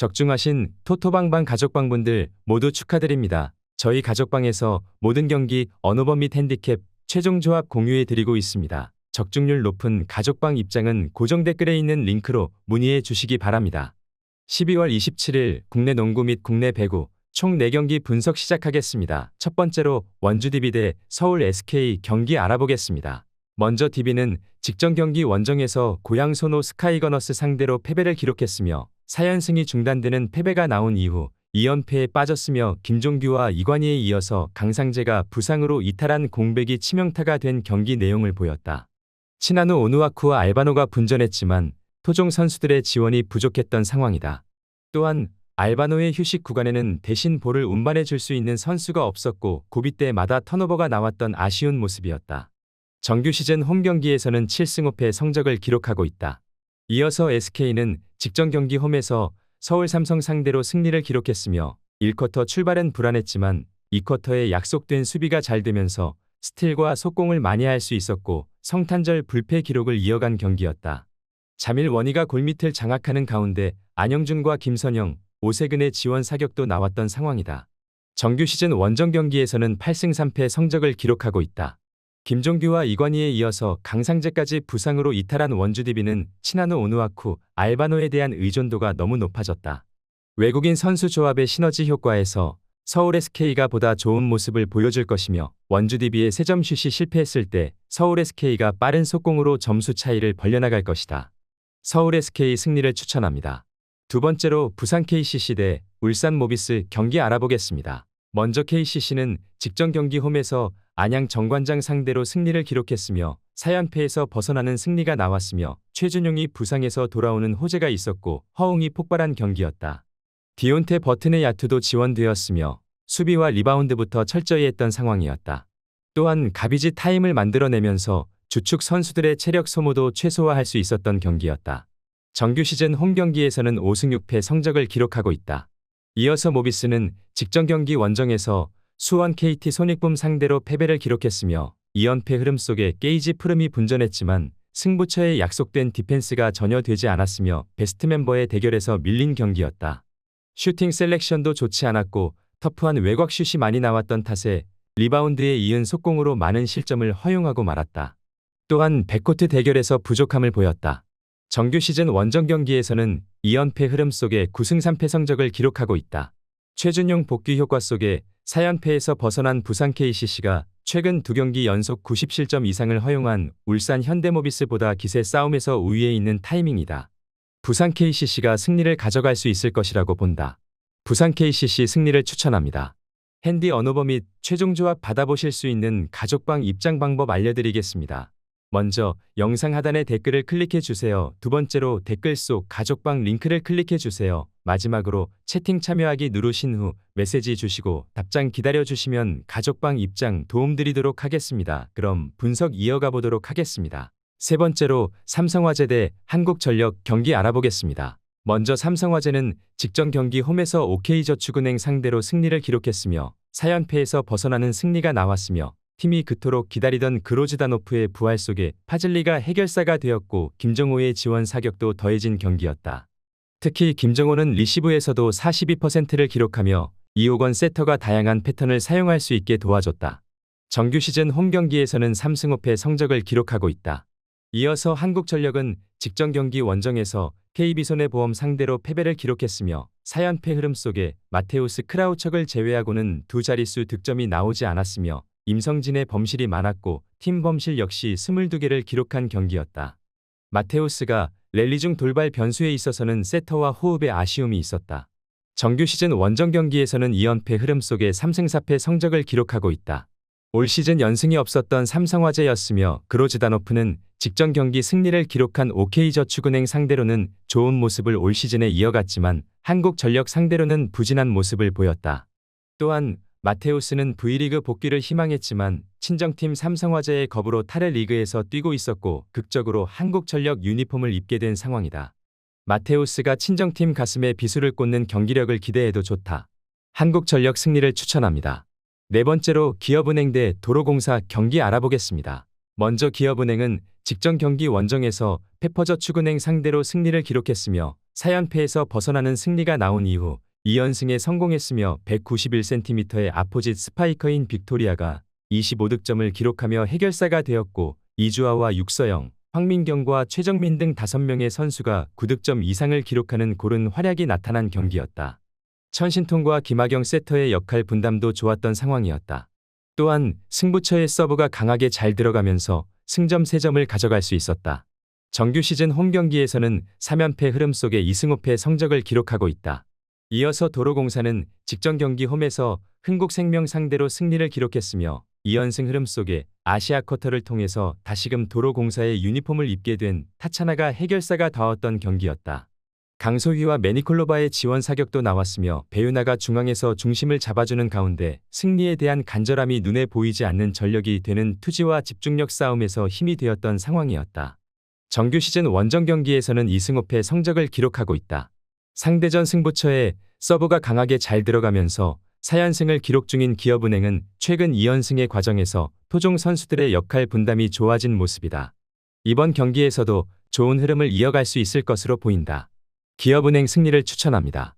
적중하신 토토방방 가족방분들 모두 축하드립니다. 저희 가족방에서 모든 경기 언어범 및 핸디캡 최종 조합 공유해 드리고 있습니다. 적중률 높은 가족방 입장은 고정 댓글에 있는 링크로 문의해 주시기 바랍니다. 12월 27일 국내 농구 및 국내 배구 총 4경기 분석 시작하겠습니다. 첫 번째로 원주 DB 대 서울 SK 경기 알아보겠습니다. 먼저 DB는 직전 경기 원정에서 고양 소노 스카이거너스 상대로 패배를 기록했으며 4연승이 중단되는 패배가 나온 이후 2연패에 빠졌으며 김종규와 이관희에 이어서 강상재가 부상으로 이탈한 공백이 치명타가 된 경기 내용을 보였다. 치나누 오누아쿠와 알바노가 분전했지만 토종 선수들의 지원이 부족했던 상황이다. 또한 알바노의 휴식 구간에는 대신 볼을 운반해 줄 수 있는 선수가 없었고 고비 때마다 턴오버가 나왔던 아쉬운 모습이었다. 정규 시즌 홈 경기에서는 7승 5패 성적을 기록하고 있다. 이어서 SK는 직전 경기 홈에서 서울 삼성 상대로 승리를 기록했으며 1쿼터 출발은 불안했지만 2쿼터에 약속된 수비가 잘 되면서 스틸과 속공을 많이 할 수 있었고 성탄절 불패 기록을 이어간 경기였다. 자밀 원희가 골밑을 장악하는 가운데 안영준과 김선영, 오세근의 지원 사격도 나왔던 상황이다. 정규 시즌 원정 경기에서는 8승 3패 성적을 기록하고 있다. 김종규와 이관희에 이어서 강상재까지 부상으로 이탈한 원주 DB는 치나노 오누아쿠, 알바노에 대한 의존도가 너무 높아졌다. 외국인 선수 조합의 시너지 효과에서 서울 SK가 보다 좋은 모습을 보여줄 것이며 원주 DB의 세점 슛이 실패했을 때 서울 SK가 빠른 속공으로 점수 차이를 벌려나갈 것이다. 서울 SK 승리를 추천합니다. 두 번째로 부산 KCC 대 울산 모비스 경기 알아보겠습니다. 먼저 KCC는 직전 경기 홈에서 안양 정관장 상대로 승리를 기록했으며 4연패에서 벗어나는 승리가 나왔으며 최준용이 부상에서 돌아오는 호재가 있었고 허웅이 폭발한 경기였다. 디온테 버튼의 야투도 지원되었으며 수비와 리바운드부터 철저히 했던 상황이었다. 또한 가비지 타임을 만들어내면서 주축 선수들의 체력 소모도 최소화할 수 있었던 경기였다. 정규 시즌 홈 경기에서는 5승 6패 성적을 기록하고 있다. 이어서 모비스는 직전 경기 원정에서 수원 KT 손익붐 상대로 패배를 기록했으며 2연패 흐름 속에 게이지 푸름이 분전했지만 승부처에 약속된 디펜스가 전혀 되지 않았으며 베스트 멤버의 대결에서 밀린 경기였다. 슈팅 셀렉션도 좋지 않았고 터프한 외곽 슛이 많이 나왔던 탓에 리바운드에 이은 속공으로 많은 실점을 허용하고 말았다. 또한 백코트 대결에서 부족함을 보였다. 정규 시즌 원정 경기에서는 2연패 흐름 속에 9승 3패 성적을 기록하고 있다. 최준용 복귀 효과 속에 4연패에서 벗어난 부산 KCC가 최근 두 경기 연속 90실점 이상을 허용한 울산 현대모비스보다 기세 싸움에서 우위에 있는 타이밍이다. 부산 KCC가 승리를 가져갈 수 있을 것이라고 본다. 부산 KCC 승리를 추천합니다. 핸디 언어버 및 최종 조합 받아보실 수 있는 가족방 입장 방법 알려드리겠습니다. 먼저 영상 하단의 댓글을 클릭해 주세요. 두 번째로 댓글 속 가족방 링크를 클릭해 주세요. 마지막으로 채팅 참여하기 누르신 후 메시지 주시고 답장 기다려 주시면 가족방 입장 도움드리도록 하겠습니다. 그럼 분석 이어가 보도록 하겠습니다. 세 번째로 삼성화재 대 한국전력 경기 알아보겠습니다. 먼저 삼성화재는 직전 경기 홈에서 OK저축은행 상대로 승리를 기록했으며 4연패에서 벗어나는 승리가 나왔으며 팀이 그토록 기다리던 그로즈다노프의 부활 속에 파즐리가 해결사가 되었고 김정호의 지원 사격도 더해진 경기였다. 특히 김정호는 리시브에서도 42%를 기록하며 이호건 세터가 다양한 패턴을 사용할 수 있게 도와줬다. 정규 시즌 홈 경기에서는 3승 5패 성적을 기록하고 있다. 이어서 한국전력은 직전 경기 원정에서 KB손해보험 상대로 패배를 기록했으며 4연패 흐름 속에 마테우스 크라우척을 제외하고는 두 자릿수 득점이 나오지 않았으며 임성진의 범실이 많았고 팀 범실 역시 22개를 기록한 경기였다. 마테우스가 랠리 중 돌발 변수에 있어서는 세터와 호흡에 아쉬움이 있었다. 정규 시즌 원정 경기에서는 2연패 흐름 속에 3승 4패 성적을 기록하고 있다. 올 시즌 연승이 없었던 삼성화재였으며 그로즈다노프는 직전 경기 승리를 기록한 OK저축은행 상대로는 좋은 모습을 올 시즌에 이어갔지만 한국전력 상대로는 부진한 모습을 보였다. 또한 마테우스는 V리그 복귀를 희망했지만 친정팀 삼성화재의 겁으로 타레 리그에서 뛰고 있었고 극적으로 한국전력 유니폼을 입게 된 상황이다. 마테우스가 친정팀 가슴에 비수를 꽂는 경기력을 기대해도 좋다. 한국전력 승리를 추천합니다. 네 번째로 기업은행 대 도로공사 경기 알아보겠습니다. 먼저 기업은행은 직전 경기 원정에서 페퍼저축은행 상대로 승리를 기록했으며 4연패에서 벗어나는 승리가 나온 이후 2연승에 성공했으며 191cm의 아포짓 스파이커인 빅토리아가 25득점을 기록하며 해결사가 되었고 이주아와 육서영, 황민경과 최정민 등 5명의 선수가 9득점 이상을 기록하는 고른 활약이 나타난 경기였다. 천신통과 김하경 세터의 역할 분담도 좋았던 상황이었다. 또한 승부처의 서브가 강하게 잘 들어가면서 승점 3점을 가져갈 수 있었다. 정규 시즌 홈 경기에서는 3연패 흐름 속에 2승 5패 성적을 기록하고 있다. 이어서 도로공사는 직전 경기 홈에서 흥국생명 상대로 승리를 기록했으며 2연승 흐름 속에 아시아 쿼터를 통해서 다시금 도로공사의 유니폼을 입게 된 타차나가 해결사가 닿았던 경기였다. 강소희와 매니콜로바의 지원 사격도 나왔으며 배유나가 중앙에서 중심을 잡아주는 가운데 승리에 대한 간절함이 눈에 보이지 않는 전력이 되는 투지와 집중력 싸움에서 힘이 되었던 상황이었다. 정규 시즌 원정 경기에서는 2승 5패 성적을 기록하고 있다. 상대전 승부처에 서브가 강하게 잘 들어가면서 4연승을 기록 중인 기업은행은 최근 2연승의 과정에서 토종 선수들의 역할 분담이 좋아진 모습이다. 이번 경기에서도 좋은 흐름을 이어갈 수 있을 것으로 보인다. 기업은행 승리를 추천합니다.